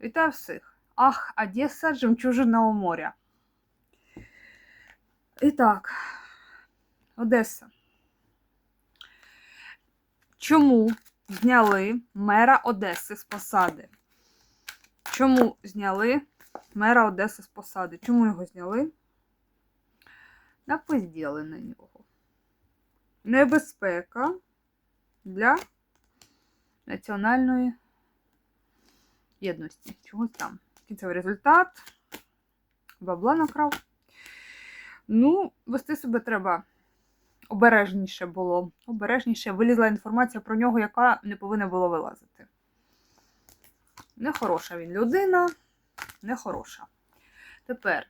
Вітаю всіх! Ах, Одеса, жемчужина у моря. І так, Одеса. Чому зняли мера Одеси з посади? Чому зняли мера Одеси з посади? Чому його зняли? Напизділи на нього. Небезпека для національної єдності. Чогось там. Кінцевий результат. Бабла накрав. Ну, вести себе треба обережніше було. Обережніше вилізла інформація про нього, яка не повинна була вилазити. Нехороша він людина, нехороша. Тепер,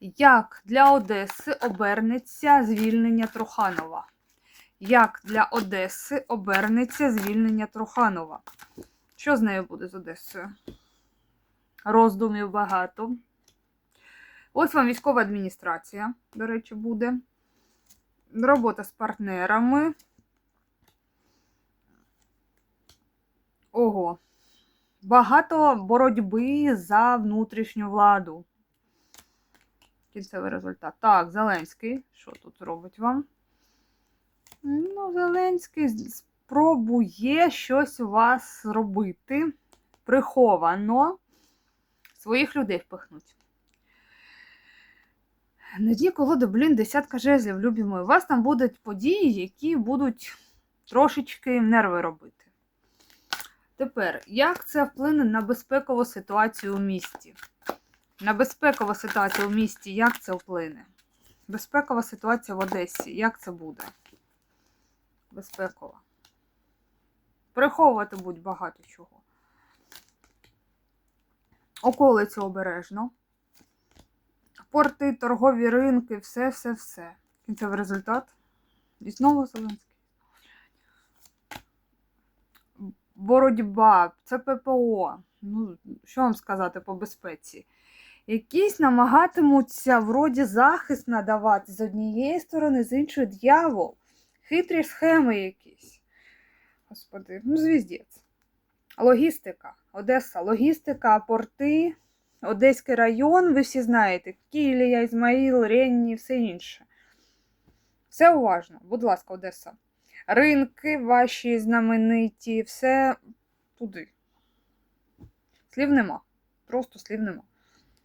як для Одеси обернеться звільнення Труханова? Як для Одеси обернеться звільнення Труханова? Що з нею буде з Одесою? Роздумів багато. Ось вам військова адміністрація, до речі, буде. Робота з партнерами. Ого. Багато боротьби за внутрішню владу. Кінцевий результат. Так, Зеленський. Що тут робить вам? Ну, Зеленський спробує щось у вас робити. Приховано. Своїх людей впихнуть. На дні колоди, блін, десятка жезлів, любі мої. У вас там будуть події, які будуть трошечки нерви робити. Тепер, як це вплине на безпекову ситуацію у місті? На безпекову ситуацію у місті, як це вплине? Безпекова ситуація в Одесі, як це буде? Безпекова. Приховувати будь багато чого. Околицю обережно. Порти, торгові ринки, все, все, все. Кінцевий результат. І знову Зеленський. Боротьба, це ППО. Ну, що вам сказати по безпеці? Якісь намагатимуться вроді захист надавати з однієї сторони, з іншої дьявол. Хитрі схеми якісь. Господи, ну звіздець. Логістика. Одеса, логістика, порти, Одеський район, ви всі знаєте, Кілія, Ізмаїл, Ренні, все інше. Все уважно, будь ласка, Одеса. Ринки ваші знамениті, все туди. Слів нема. Просто слів нема.